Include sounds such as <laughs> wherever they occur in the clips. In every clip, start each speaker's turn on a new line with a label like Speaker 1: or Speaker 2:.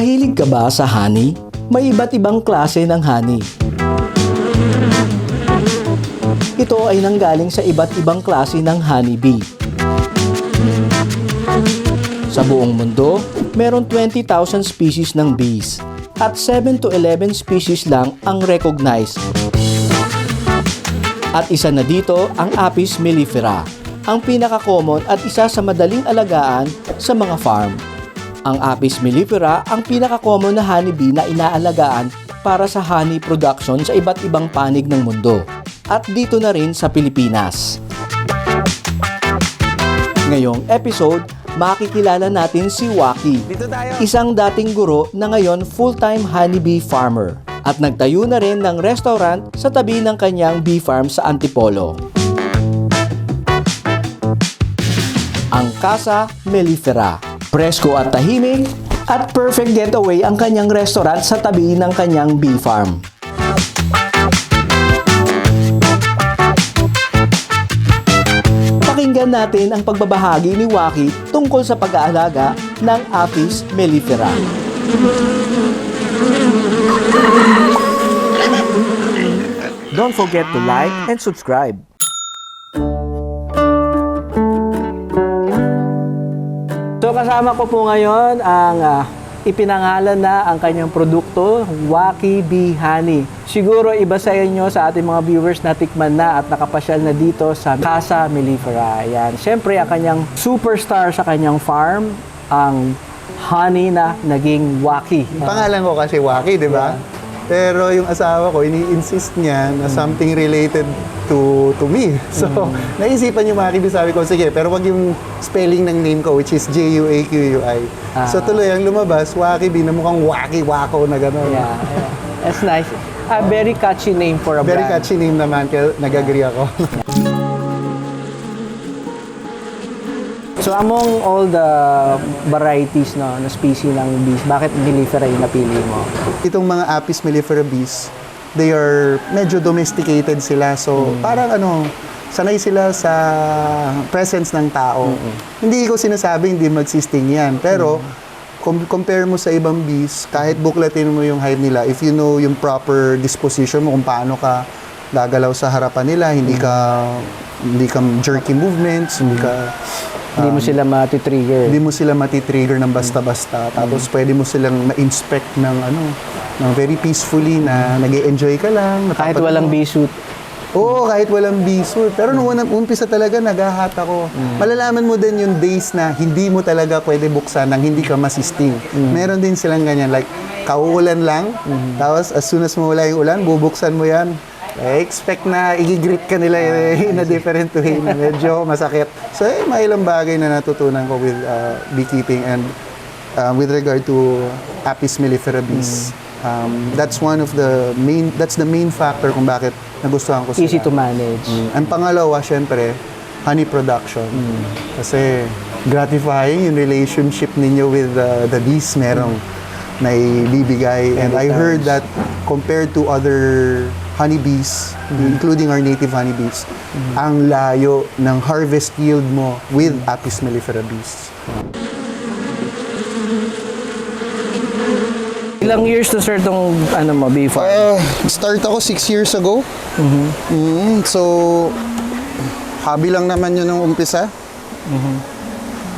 Speaker 1: Mahilig ka ba sa honey? May iba't ibang klase ng honey. Ito ay nanggaling sa iba't ibang klase ng honeybee. Sa buong mundo, meron 20,000 species ng bees at 7 to 11 species lang ang recognized. At isa na dito ang Apis mellifera, ang pinaka-common at isa sa madaling alagaan sa mga farm. Ang Apis mellifera ang pinaka-common na honeybee na inaalagaan para sa honey production sa iba't ibang panig ng mundo. At dito na rin sa Pilipinas. Ngayong episode, makikilala natin si Waki, isang dating guro na ngayon full-time honeybee farmer at nagtayo na rin ng restaurant sa tabi ng kanyang bee farm sa Antipolo. Ang Casa Mellifera. Presko at tahimik at perfect getaway ang kanyang restaurant sa tabi ng kanyang bee farm. Pakinggan natin ang pagbabahagi ni Waki tungkol sa pag-aalaga ng Apis mellifera. Don't forget to like and subscribe. So kasama ko po ngayon ang ah, ipinangalan na ang kanyang produkto, Waki Bee Honey. Siguro iba sa inyo sa ating mga viewers na tikman na at nakapasyal na dito sa Casa Mellifera. Yan. Siyempre ang kanyang superstar sa kanyang farm, ang honey na naging Waki.
Speaker 2: Pangalan ko kasi Waki, di ba? Pero yung asawa ko, ini-insist niya na something related to to me. <laughs> So, naisipan yung Waki, sabi ko, sige, pero wag yung spelling ng name ko, which is J-U-A-Q-U-I.
Speaker 1: Ah.
Speaker 2: So, tuloy ang lumabas, Waki B, na mukhang Waki Wako na gano'n.
Speaker 1: Yeah, yeah. That's nice. A very catchy name for a
Speaker 2: Very
Speaker 1: brand.
Speaker 2: catchy name naman, kaya nag-agree ako. <laughs>
Speaker 1: So among all the varieties no, na species ng bees, bakit mellifera yung napili mo?
Speaker 2: Itong mga Apis mellifera bees, they are medyo domesticated sila. So, parang ano, sanay sila sa presence ng tao. Hindi ko sinasabi hindi magsisting yan. Pero, com- compare mo sa ibang bees, kahit buklatin mo yung hive nila, if you know yung proper disposition mo kung paano ka gagalaw sa harapan nila, hindi ka hindi ka jerky movements, hindi ka
Speaker 1: Hindi mo sila matitrigger.
Speaker 2: hindi mo sila matitrigger ng basta-basta. Tapos pwede mo silang ma-inspect ng ano, ng very peacefully na nag enjoy ka lang.
Speaker 1: Kahit walang bee suit.
Speaker 2: Oo, kahit walang biso. Pero nung unang umpisa talaga, naghahat ako. Malalaman mo din yung days na hindi mo talaga pwede buksan nang hindi ka masisting. Meron din silang ganyan, like, kauulan lang, tapos as soon as mawala yung ulan, bubuksan mo yan. I expect na i-greet ka nila in a different way na <laughs> medyo masakit. So, eh, may ilang bagay na natutunan ko with uh, beekeeping and uh, with regard to Apis mellifera bees. Um, that's one of the main, that's the main factor kung bakit nagustuhan ko sila.
Speaker 1: Easy to manage.
Speaker 2: Ang pangalawa, syempre, honey production. Kasi gratifying yung relationship ninyo with uh, the bees merong naibibigay. And I heard that compared to other honeybees, including our native honeybees, ang layo ng harvest yield mo with Apis mellifera bees.
Speaker 1: Ilang years to start tong ano mo, bee farm?
Speaker 2: Uh, start ako six years ago. Mhm, so, hobby lang naman yun nung umpisa.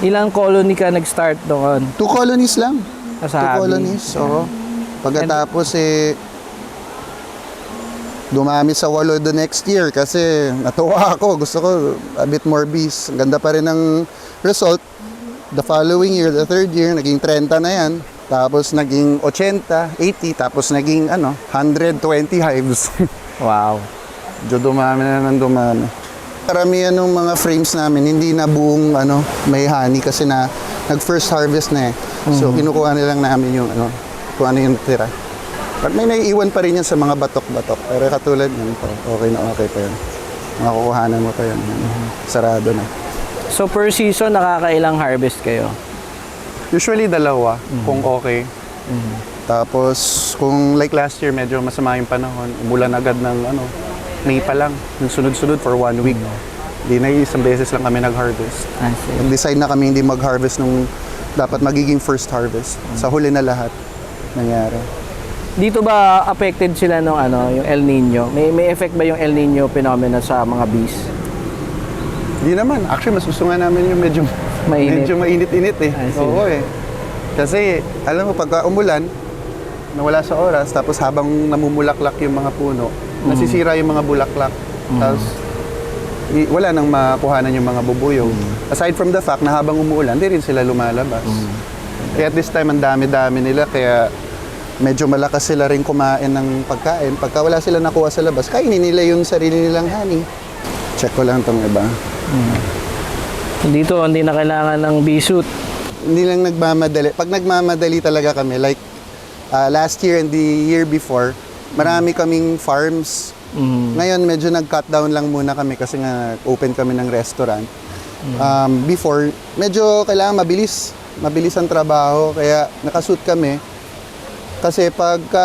Speaker 1: Ilang colony ka nag-start doon?
Speaker 2: Two colonies lang.
Speaker 1: Sa
Speaker 2: Two
Speaker 1: hobby?
Speaker 2: colonies, oo. Pagkatapos eh, dumami sa walo the next year kasi natuwa <laughs> ako. Gusto ko a bit more bees. Ganda pa rin ng result. The following year, the third year, naging 30 na yan. Tapos naging 80, 80, tapos naging ano, 120 hives. <laughs>
Speaker 1: Wow.
Speaker 2: Medyo dumami na ng dumami. Karamihan ng mga frames namin, hindi na buong ano, may honey kasi na nag-first harvest na eh. So, kinukuha nilang namin yung ano, kung ano yung tira. But may naiiwan pa rin yan sa mga batok-batok. Pero katulad yan, to, okay na okay pa yan. Makukuhanan mo pa yan. Sarado na.
Speaker 1: So per season, nakakailang harvest kayo?
Speaker 2: Usually dalawa, kung okay. Tapos, kung like last year, medyo masama yung panahon, umulan agad ng ano, May pa lang, yung sunod-sunod for one week. Di na isang beses lang kami nag-harvest. Nag-decide na kami hindi mag-harvest nung dapat magiging first harvest. Sa huli na lahat. nangyari.
Speaker 1: Dito ba affected sila ng ano, yung El Nino? May may effect ba yung El Nino phenomena sa mga bees?
Speaker 2: Di naman. Actually, mas gusto nga namin yung medyo
Speaker 1: Mainit.
Speaker 2: Medyo mainit-init eh. Oo eh. Kasi, alam mo, pagka umulan, nawala sa oras, tapos habang namumulaklak yung mga puno,
Speaker 1: Mm-hmm.
Speaker 2: nasisira yung mga bulaklak. Tapos, i- wala nang makuhanan yung mga bubuyog.
Speaker 1: Mm-hmm.
Speaker 2: Aside from the fact na habang umuulan, di rin sila lumalabas. Kaya at this time, ang dami-dami nila, kaya medyo malakas sila rin kumain ng pagkain. Pagka wala sila nakuha sa labas, kainin nila yung sarili nilang honey. Check ko lang tong iba.
Speaker 1: Dito hindi na kailangan ng bee suit.
Speaker 2: hindi lang nagmamadali. Pag nagmamadali talaga kami, like uh, last year and the year before, marami kaming farms.
Speaker 1: Mm.
Speaker 2: Ngayon, medyo nag-cut down lang muna kami kasi nga open kami ng restaurant. Um, before, medyo kailangan mabilis. Mabilis ang trabaho, kaya nakasuit kami. Kasi pagka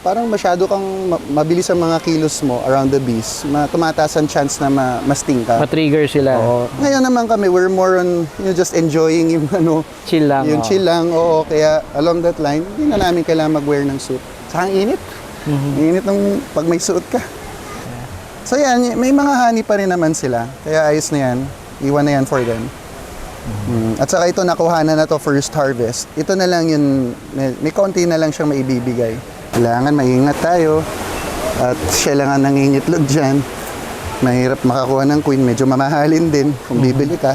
Speaker 2: parang masyado kang ma- mabilis ang mga kilos mo around the bees, ma- tumataas ang chance na ma- masting ka.
Speaker 1: Ma-trigger sila.
Speaker 2: Oo. Ngayon naman kami, we're more on you know, just enjoying yung <laughs> ano,
Speaker 1: Chill lang.
Speaker 2: yung
Speaker 1: oh.
Speaker 2: chill lang, oo. Kaya along that line, hindi na namin kailangan mag-wear ng suit. Saka ang init.
Speaker 1: Mhm.
Speaker 2: Ang init nung pag may suit ka. So yan, may mga honey pa rin naman sila. Kaya ayos na yan. Iwan na yan for them. Mm. At saka ito, nakuha na na to first harvest. Ito na lang yun, may, may konti na lang siyang maibibigay. Kailangan maingat tayo. At siya lang ang nangingitlog dyan. Mahirap makakuha ng queen. Medyo mamahalin din kung bibili ka.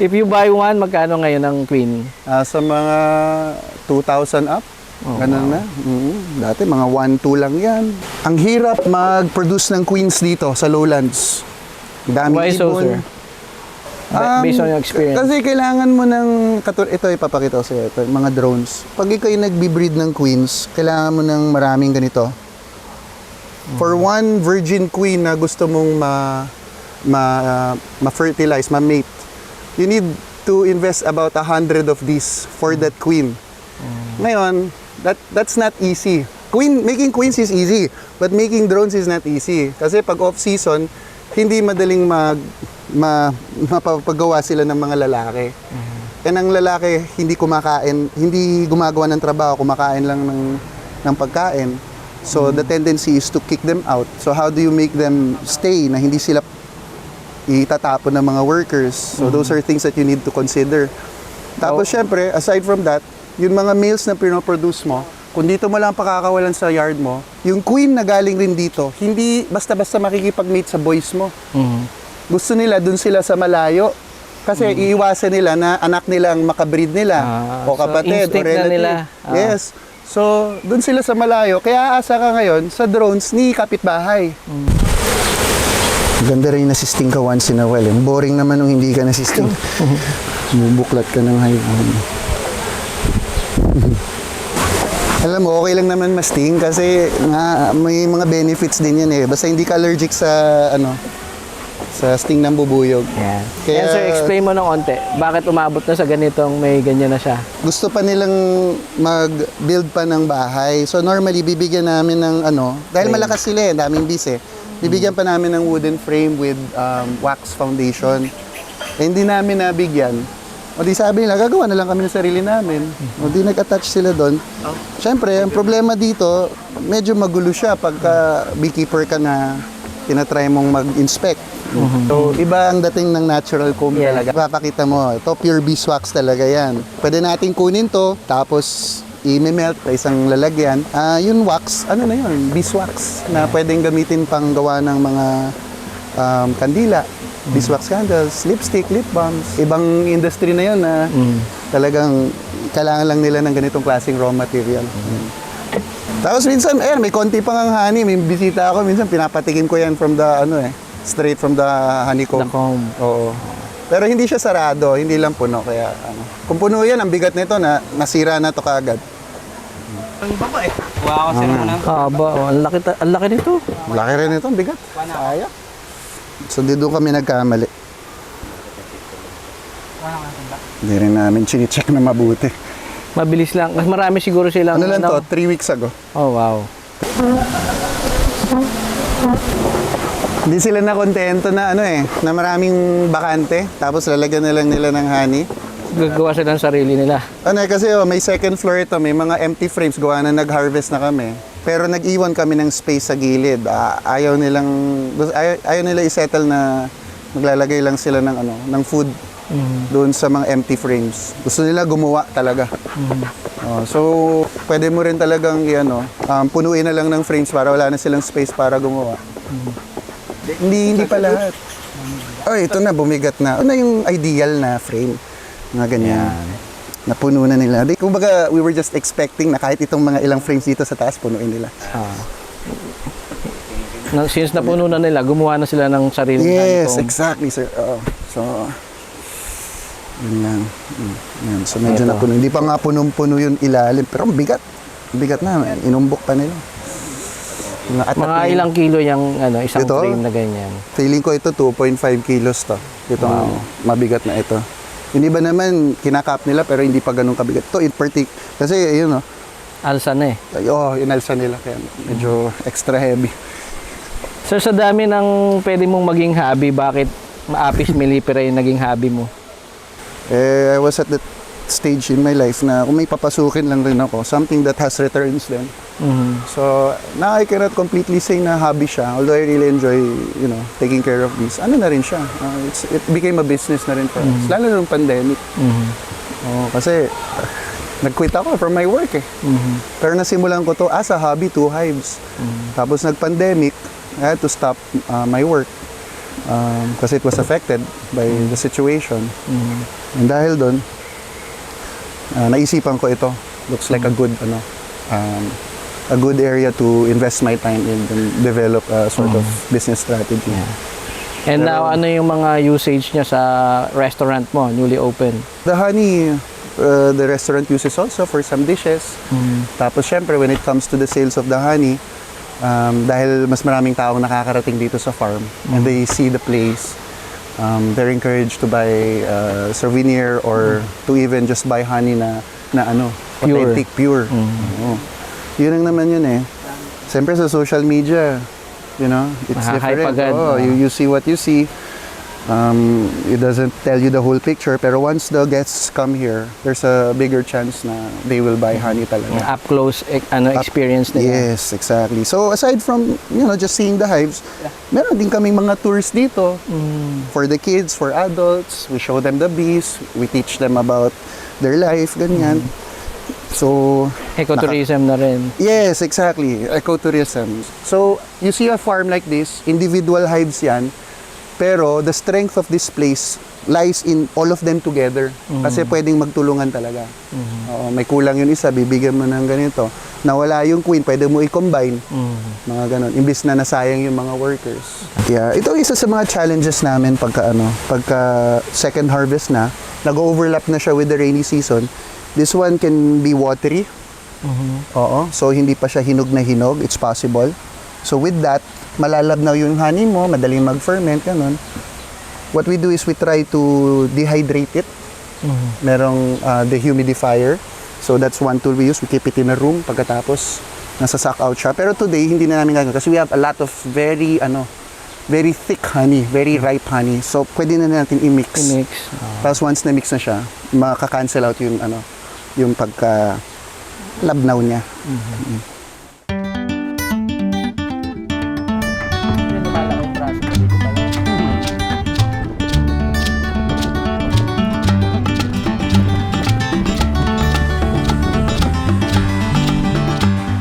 Speaker 1: If you buy one, magkano ngayon ang queen?
Speaker 2: Ah, sa mga 2,000 up. Ganun na. Mm, Dati mga 1-2 lang yan. Ang hirap mag-produce ng queens dito sa lowlands. Dami
Speaker 1: Why so, sir? Ba- based on your experience.
Speaker 2: Um, Kasi kailangan mo ng, ito ipapakita ko sa iyo, ito, mga drones. Pag ikaw yung nagbi-breed ng queens, kailangan mo ng maraming ganito. For
Speaker 1: Mm.
Speaker 2: one virgin queen na gusto mong ma, ma, uh, ma-fertilize, ma-mate, you need to invest about a hundred of these for that queen. Ngayon, that that's not easy. Queen, making queens is easy, but making drones is not easy. Kasi pag off-season, hindi madaling mag, ma, mapapagawa sila ng mga lalaki. And ang lalaki, hindi kumakain, hindi gumagawa ng trabaho, kumakain lang ng, ng pagkain. So, the tendency is to kick them out. So, how do you make them stay na hindi sila itatapon ng mga workers? So, those are things that you need to consider. Tapos, syempre, aside from that, yung mga males na pinoproduce mo, kung dito mo lang pakakawalan sa yard mo, yung queen na galing rin dito, hindi basta-basta makikipag-mate sa boys mo.
Speaker 1: Mhm.
Speaker 2: Gusto nila, dun sila sa malayo. Kasi iiwasan nila na anak nila ang makabreed nila.
Speaker 1: Ah,
Speaker 2: o
Speaker 1: so
Speaker 2: kapatid, o
Speaker 1: instinct na
Speaker 2: relative.
Speaker 1: nila. Ah.
Speaker 2: Yes. So, dun sila sa malayo. Kaya aasa ka ngayon sa drones ni kapitbahay. Ganda rin nasisting ka once in a while. eh. Boring naman nung hindi ka nasisting. <laughs> Bubuklat ka ng hayvan. <laughs> Alam mo, okay lang naman masting kasi nga, may mga benefits din yan eh. Basta hindi ka allergic sa ano sa sting ng bubuyog.
Speaker 1: Yan.
Speaker 2: Kaya-
Speaker 1: Yan, sir, explain mo ng onte. Bakit umabot na sa ganitong may ganyan na siya?
Speaker 2: Gusto pa nilang mag-build pa ng bahay. So normally bibigyan namin ng ano, dahil
Speaker 1: Frame.
Speaker 2: malakas sila eh, daming bis eh. Bibigyan pa namin ng wooden frame with um, wax foundation. Eh, hindi namin nabigyan. O di sabi nila, gagawa na lang kami ng sarili namin. O di nag-attach sila doon. Siyempre, ang problema dito, medyo magulo siya pagka beekeeper ka na tinatry mong mag-inspect. So, iba ang dating ng natural comb
Speaker 1: Yeah.
Speaker 2: talaga. Papakita mo, ito pure beeswax talaga yan. Pwede natin kunin to, tapos i-melt sa isang lalagyan. Ah, yung wax, ano na yun? Beeswax na pwedeng gamitin pang gawa ng mga um, kandila. Beeswax candles, lipstick, lip balms. Ibang industry na yun na talagang kailangan lang nila ng ganitong klaseng raw material. Tapos minsan, eh, may konti pang ang honey. May bisita ako, minsan pinapatikim ko yan from the, ano eh, straight from the honeycomb.
Speaker 1: The comb.
Speaker 2: Oo. Pero hindi siya sarado, hindi lang puno. Kaya, ano. Kung puno yan, ang bigat nito na nasira na to kaagad.
Speaker 1: Haba. Oh, ang laki, ta- ang laki nito.
Speaker 2: Malaki rin ito, ang bigat. Kaya. So, di doon kami nagkamali. Hindi rin namin chine-check na mabuti.
Speaker 1: Mabilis lang. Mas marami siguro silang...
Speaker 2: Ano lang to? Three weeks ago.
Speaker 1: Oh, wow.
Speaker 2: Hindi sila na kontento na ano eh, na maraming bakante. Tapos lalagyan na lang nila ng honey.
Speaker 1: gagawa sila ng sarili nila.
Speaker 2: Ano eh, kasi oh, may second floor ito, may mga empty frames, gawa na nag-harvest na kami. Pero nag-iwan kami ng space sa gilid. Ah, ayaw nilang, ayaw, ayaw nila isettle na maglalagay lang sila ng ano, ng food doon sa mga empty frames. Gusto nila gumawa talaga. Oh, so, pwede mo rin talagang ano, um, punuin na lang ng frames para wala na silang space para gumawa. Hindi, hindi pa lahat. Oh, ito na, bumigat na. Ito na yung ideal na frame. Mga ganyan. Napuno na nila. Di, kumbaga, we were just expecting na kahit itong mga ilang frames dito sa taas, punuin nila.
Speaker 1: Ah. Na, since napuno na nila, gumawa na sila ng sarili
Speaker 2: Yes,
Speaker 1: honeycomb.
Speaker 2: exactly, sir. Oo. So, yun lang. Mm. So, medyo
Speaker 1: Ito.
Speaker 2: napuno. Hindi pa nga punong-puno yung ilalim. Pero ang bigat. Ang bigat na. Inumbok pa nila. Mga atak
Speaker 1: Mga
Speaker 2: na yun.
Speaker 1: ilang kilo yung ano, isang
Speaker 2: Ito?
Speaker 1: frame na ganyan.
Speaker 2: Feeling ko ito 2.5 kilos to. Itong mabigat na ito. Yung iba naman, kinakap nila pero hindi pa ganun kabigat. Ito in partic kasi yun oh,
Speaker 1: Alsa na eh.
Speaker 2: ay, oh, inalsa nila kaya medyo extra heavy.
Speaker 1: Sir, sa dami ng pwede mong maging hobby, bakit maapis <laughs> millipera yung naging hobby mo?
Speaker 2: Eh, I was at that stage in my life na kung may papasukin lang rin ako, something that has returns then.
Speaker 1: Mhm.
Speaker 2: So, now I cannot completely say na hobby siya, although I really enjoy, you know, taking care of this. Ano na rin siya? Uh, it's, it became a business na rin for us. Lalo nung pandemic.
Speaker 1: Mhm.
Speaker 2: Oh, kasi nag-quit ako from my work eh.
Speaker 1: Mhm.
Speaker 2: Pero nasimulan ko to as a hobby, two hives. Tapos nag-pandemic, I had to stop uh, my work um, kasi it was affected by the situation.
Speaker 1: Mhm.
Speaker 2: And dahil doon, uh, naisipan ko ito. Looks like a good ano, um, a good area to invest my time in and develop a sort of business strategy.
Speaker 1: And
Speaker 2: Pero-
Speaker 1: now, ano yung mga usage niya sa restaurant mo, newly open?
Speaker 2: The honey, uh, the restaurant uses also for some dishes. Tapos syempre, when it comes to the sales of the honey, um, dahil mas maraming taong nakakarating dito sa farm and they see the place, um, they're encouraged to buy uh, souvenir or to even just buy honey na, na ano,
Speaker 1: Pure.
Speaker 2: authentic, pure. Oo. Yun ang naman yun eh. Siyempre sa social media, you know, it's
Speaker 1: Mahahype
Speaker 2: different.
Speaker 1: agad, no?
Speaker 2: you, you see what you see. Um, it doesn't tell you the whole picture, pero once the guests come here, there's a bigger chance na they will buy honey
Speaker 1: Yung
Speaker 2: talaga.
Speaker 1: up close eh, ano experience nila?
Speaker 2: Yes, exactly. So aside from, you know, just seeing the hives, meron din kaming mga tours dito
Speaker 1: Mm.
Speaker 2: for the kids, for adults. We show them the bees, we teach them about their life, ganyan. So,
Speaker 1: Ecotourism na rin.
Speaker 2: Yes, exactly. Ecotourism. So, you see a farm like this, individual hives yan, pero the strength of this place lies in all of them together. Kasi pwedeng magtulungan talaga. Oo, may kulang yung isa, bibigyan mo ng ganito. Nawala yung queen, pwede mo i-combine.
Speaker 1: Mhm.
Speaker 2: Mga ganon. Imbis na nasayang yung mga workers. Yeah, ito isa sa mga challenges namin pagka ano, pagka second harvest na, nag-overlap na siya with the rainy season. This one can be watery. Oo. So, hindi pa siya hinog na hinog. It's possible. So, with that, malalabnaw yung honey mo, madaling mag-ferment, ganun. What we do is we try to dehydrate it. Merong uh, dehumidifier. So, that's one tool we use. We keep it in a room pagkatapos nasa suck out siya. Pero today, hindi na namin gagawin kasi we have a lot of very, ano, very thick honey, very ripe honey. So, pwede na natin i-mix.
Speaker 1: I-mix.
Speaker 2: Tapos once na-mix na siya, makaka-cancel out yung ano, yung pagka labnaw niya.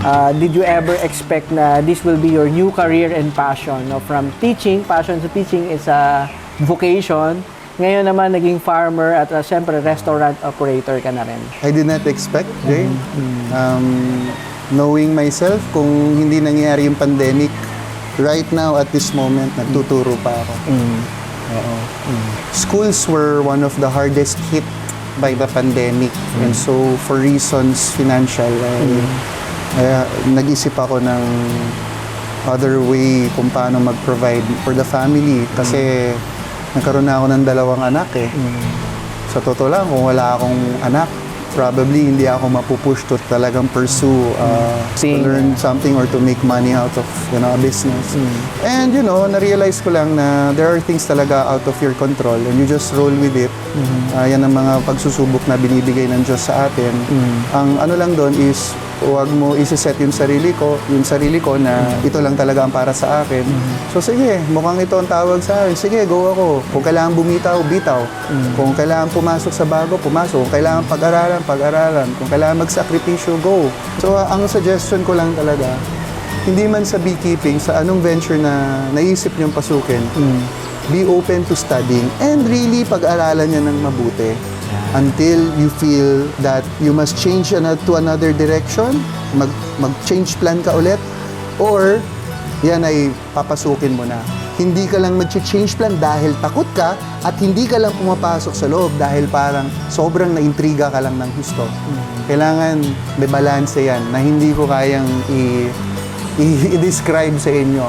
Speaker 1: Uh, did you ever expect na this will be your new career and passion? No? From teaching, passion sa teaching is a vocation. Ngayon naman, naging farmer at uh, siyempre restaurant operator ka na rin.
Speaker 2: I did not expect, Jay. Um, knowing myself, kung hindi nangyayari yung pandemic, right now at this moment, nagtuturo pa ako. Oo. Schools were one of the hardest hit by the pandemic. And so, for reasons financial, I, kaya nag-isip ako ng other way kung paano mag-provide for the family. Kasi nagkaroon na ako ng dalawang anak eh. Sa totoo lang, kung wala akong anak, probably hindi ako mapupush to talagang pursue uh, to learn something or to make money out of you know a business. And you know, na-realize ko lang na there are things talaga out of your control and you just roll with it. Uh, yan ang mga pagsusubok na binibigay ng Diyos sa atin. Ang ano lang doon is huwag mo isi-set yung sarili ko, yung sarili ko na ito lang talaga ang para sa akin. So sige, mukhang ito ang tawag sa akin. Sige, go ako. Kung kailangan bumitaw, bitaw. Kung kailangan pumasok sa bago, pumasok. Kung kailangan pag-aralan, pag-aralan. Kung kailangan magsakripisyo, go. So ah, ang suggestion ko lang talaga, hindi man sa beekeeping, sa anong venture na naisip niyong pasukin, be open to studying and really pag-aralan niya ng mabuti until you feel that you must change to another direction, mag, mag-change plan ka ulit, or yan ay papasukin mo na. Hindi ka lang mag-change plan dahil takot ka at hindi ka lang pumapasok sa loob dahil parang sobrang naintriga ka lang ng gusto. Kailangan may balance yan na hindi ko kayang i- <laughs> i- i-describe sa inyo.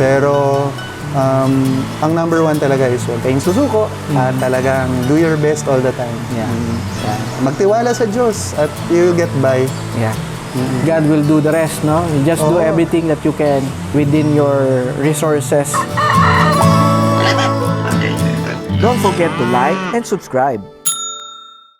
Speaker 2: Pero um, ang number one talaga is huwag kayong susuko at talagang do your best all the time.
Speaker 1: Yeah. Yeah.
Speaker 2: Magtiwala sa Diyos at you'll get by.
Speaker 1: Yeah. God will do the rest, no? You just do
Speaker 2: Oo.
Speaker 1: everything that you can within your resources. <laughs> Don't forget to like and subscribe.